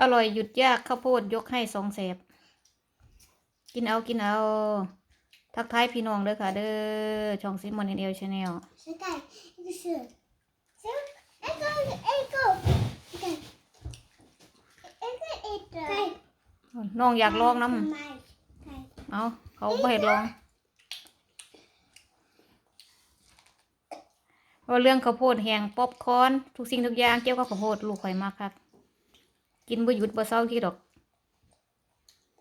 อร่อยหยุดยากข้าวโพดยกให้สองแสบกินเอากินเอา ทักทายพี่น้องเด้อค่ะ เด้อช่องซิมอนเอ็นเอลชาแนล Så där, inte så. Så, en gång, en gång. Okej. En gång, ett. Nej. น้องอยากลองน้ำเอาเขาบ่ให้ลองว่าเรื่องข้าวโพดแห้งป๊อปคอนทุกสิ่งทุกอย่างเกี่ยวกับข้าวโพดลูกข่อยมากครับ กินบ่หยุดบ่เศร้าที่ดอก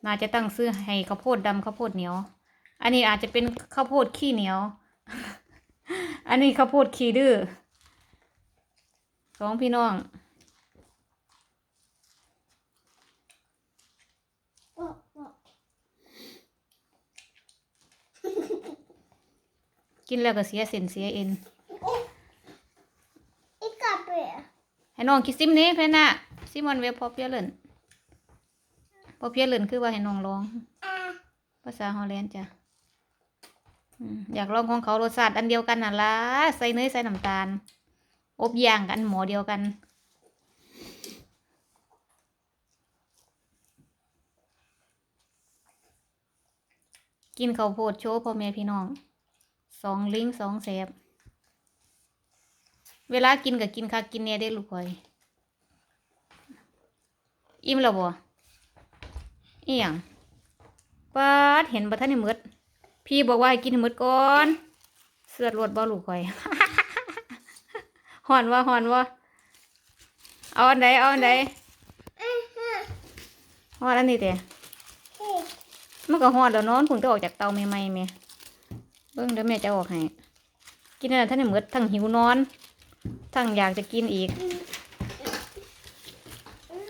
น่าจะตั้งซื้อให้ข้าวโพดดำข้าวโพดเหนียว อันนี้อาจจะเป็นข้าวโพดขี้เหนียว อันนี้ข้าวโพดขี้ดื้อสองพี่น้อง Åh, åh. กินแล้วก็เสียเส้นเสียเอ็น Ikke bør. ให้น้องคิดซิมนี้เพื่อนน่ะ ซิมอนเวบพอเพียเลินพอเพียเลินคือว่าให้น้องลอง ภาษาฮอลแลนด์จ้ะอยากลองของเขารสชาติอันเดียวกันน่ะละใส่เนยใส่น้ำตาล อบย่างกันหมอเดียวกันกินข้าวโพดโชว์พ่อแม่พี่น้องสองลิงสองแสบเวลากินก็กินคักกินเนี่ยได้ลูกคอย อิ่มแล้วบ่อีหยังปาดเห็นบ่ทันได้หมดพี่บอกว่าให้กินให้หมดก่อน เสือดรวดบ่ลูกคอยหอนว่าหอนว่าเอาอันใดเอาอันใด Mhm. หอนอันนี้แต่ Hej. มันก็หอนแล้วนอนคุณก็ออกจากเตาใหม่ๆแม่เบิ่งเดี๋ยวแม่จะออกให้ กินอันนั้นท่านได้หมดทั้งหิวนอน ทั้งอยากจะกินอีก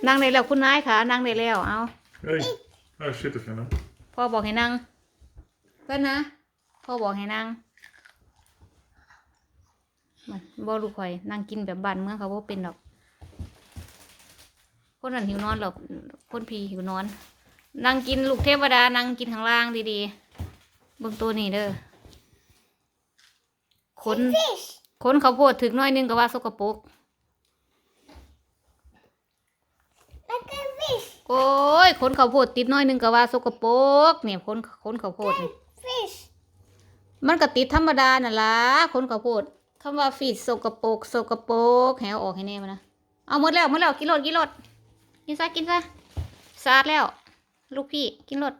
นั่งได้แล้วคุณนายค่ะ นั่งได้แล้วเอา Hej. Här sitter Fina. พ่อบอกให้นั่งเพื่อนนะ พ่อบอกให้นั่งมันบ่ลูกข่อย นั่งกินแบบบ้านเมืองเขาบ่เป็นดอก คนนั้นหิวนอนหรอกคนพีหิวนอน นั่งกินลูกเทวดา นั่งกินข้างล่างดีๆเบิ่งตัวนี้เด้อขน Fisk. ขนเขาวโพดถึงหน้อยนึงก็ว่าสกปรก Like a fish. โอ้ยขนเขาวโพดติดหน้อยนึงก็ว่าสกปรกเนี่ยขนขนเขาวโพดนี่ Fish. มันก็ติดธรรมดาน่ะล่ะคนข้าวโพดคำว่าฟีดสกปรกสกปรกแหวออกให้แน่มานะเอาหมดแล้วหมดแล้วกินรถกินรถกินซะกินซะสะอาดแล้ว ลูกพี่กินรถ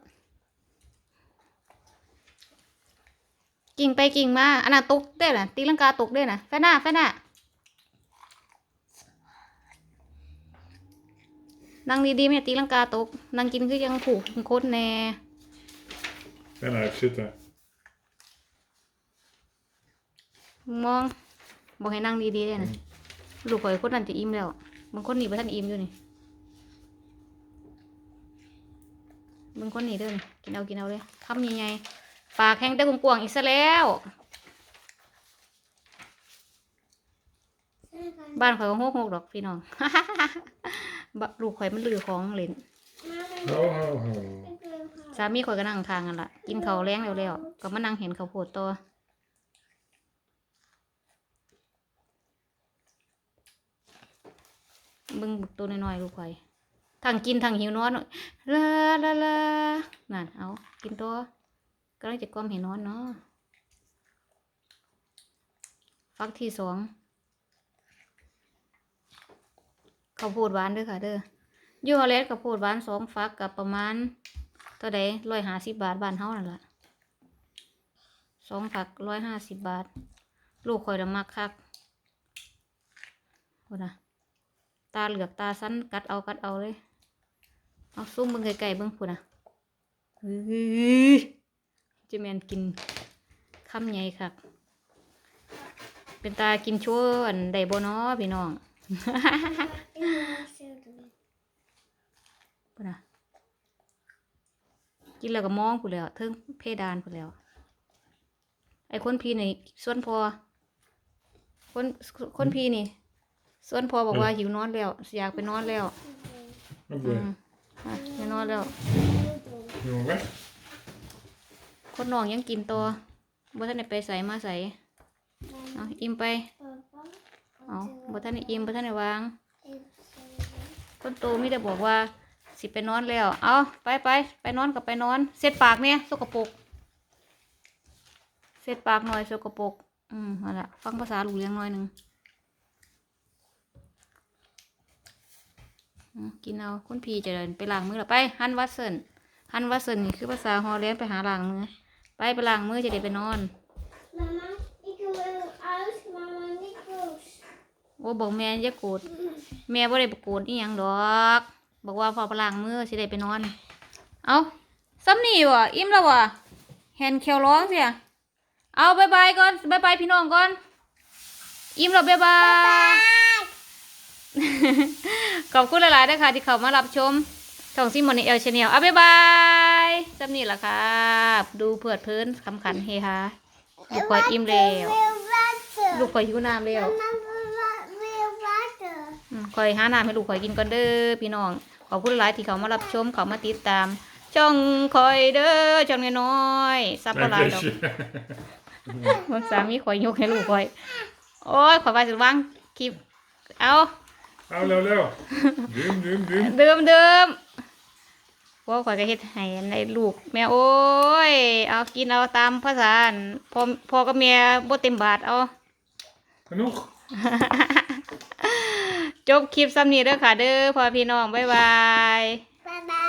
กิ่งไปกิ่งมาอันน่ะตกได้น่ะตีลังกาตกได้น่ะแฟนหน้าแฟนหน้า นั่งดีๆไม่ตีลังกาตกนั่งกินคือยังผูกโคตรแน่ Fina, sitter. มองบอกให้นั่งดีๆเลยนะลูกข่อยคนนั้นจะอิ่มแล้วบางคนนี่บ่ท่านอิ่มอยู่นี่บางคนนี่เด้อนี่กินเอากินเอาเลยคำใหญ่ๆปากแข็งแต่กวางๆอีกซะแล้ว บ้านข่อยก็โฮกๆดอกพี่น้อง บะลูกข่อยมันลือของเล่น Ja, ja, ja. สามีข่อยก็นั่งทางกันละกินข้าวแรงแล้วๆก็มานั่งเห็นข้าวโพดตัวเบิ่งบุกตัวน้อยๆลูกข่อยทั้งกินทั้งหิวนอนลาลาลานั่นเอากินตัวก็เลยจะกล่อมให้นอนเนาะฟักที่สอง ข้าวโพดหวานด้วยค่ะ เด้อยูฮอลเลสข้าวโพดหวานสองฟักกับประมาณเท่าใดร้อยห้าสิบบาทบ้านเฮานั่นล่ะสองฝักร้อยห้าสิบบาท ลูกคอยละมักคักโอ้นะตาเหลือกตาสั้นกัดเอากัดเอาเลยเอาซุ่มเบิ่งไก่ๆเบิ่งพูนะเฮ้ยเจะแมนกินคำใหญ่คักเป็นตากินชั่วอันใดบ่นาะพี่น้อง พูนะกินแล้วก็มองพูนแหล้วเทิงเพดานพูนแหล้ว ไอ้คนพี่นี่ส่วนพอ คนคนพี่นี่ ส่วนพอบอกว่าหิวนอนแล้วอยากไปนอนแล้ว Vad อื blir ม det? อะไปนอนแล้ว Är hon med? คนน้องยังกินตัวบ่ทันได้ไปใส่มาใส่เอาอิ่มไปเอาบ่ทันได้อิ่มบ่ทันได้วาง คนโตไมแต่ได้บอกว่า สิไปนอนแล้ว เอาไปไปไปนอนกับไปนอน เสร็จปากเนี่ยสกปรกเสร็จปากหน่อยสกปรกอืมเอาละฟังภาษาลูกเลี้ยงหน่อยหนึ่งกินเอาคุณพี่จะเดินไปล้างมือแล้วไปฮันวัตเซนฮันวัตเซนนี่คือภาษาฮอลแลนด์ไปหาล้างมือ ไปไปล้างมือจะได้ไปนอนโอ้บอกแม่อย่าโกรธแม่บ่ได้โกรธอีหยังดอก บอกว่าพอไปล้างมือสิได้ไปนอน เอาซ้ำนี่วะอิ่มแล้ววะแฮนแควร้องเสียเอาบายบายก่อนบายบายพี่น้องก่อน อิ่มแล้วบายบายขอบคุณหลายๆนะคะที่เข้ามารับชมช่องซิมอนเอลชาแนลเอาบายบายซ้ำนี่ล่ะครับดูเพื่อดเพลินคำขันเฮฮาลูกคอยอิ่มแล้ว wil water. ลูกคอยหิวน้ำแล้ว Mama wil wa- wil water. อืมคอยหาน้ำให้ลูกคอยกินก่อนเด้อพี่น้อง ขอบคุณหลายที่เขามารับชมเขามาติดตาม ช่องคอยเด้อช่องน้อยๆซับปลายดอก Dankjewel. เมื่อสามีคอยยกให้ลูกคอย โอ้ยขอยว่าจะวางคลิปเอา Hallo, hallo. Dum, dum, dum. เดิมเดิมว่าคอยก็เฮ็ดให้ในลูก แม่โอ้ย เอากินเอาตามภาษาอั่นพ่อพ่อกับแม่บ่เต็มบาทเอา Genoeg. จบคลิปซ้ำนี้เด้อค่ะ เด้อพ่อพี่น้อง บ๊ายบาย บ๊ายบาย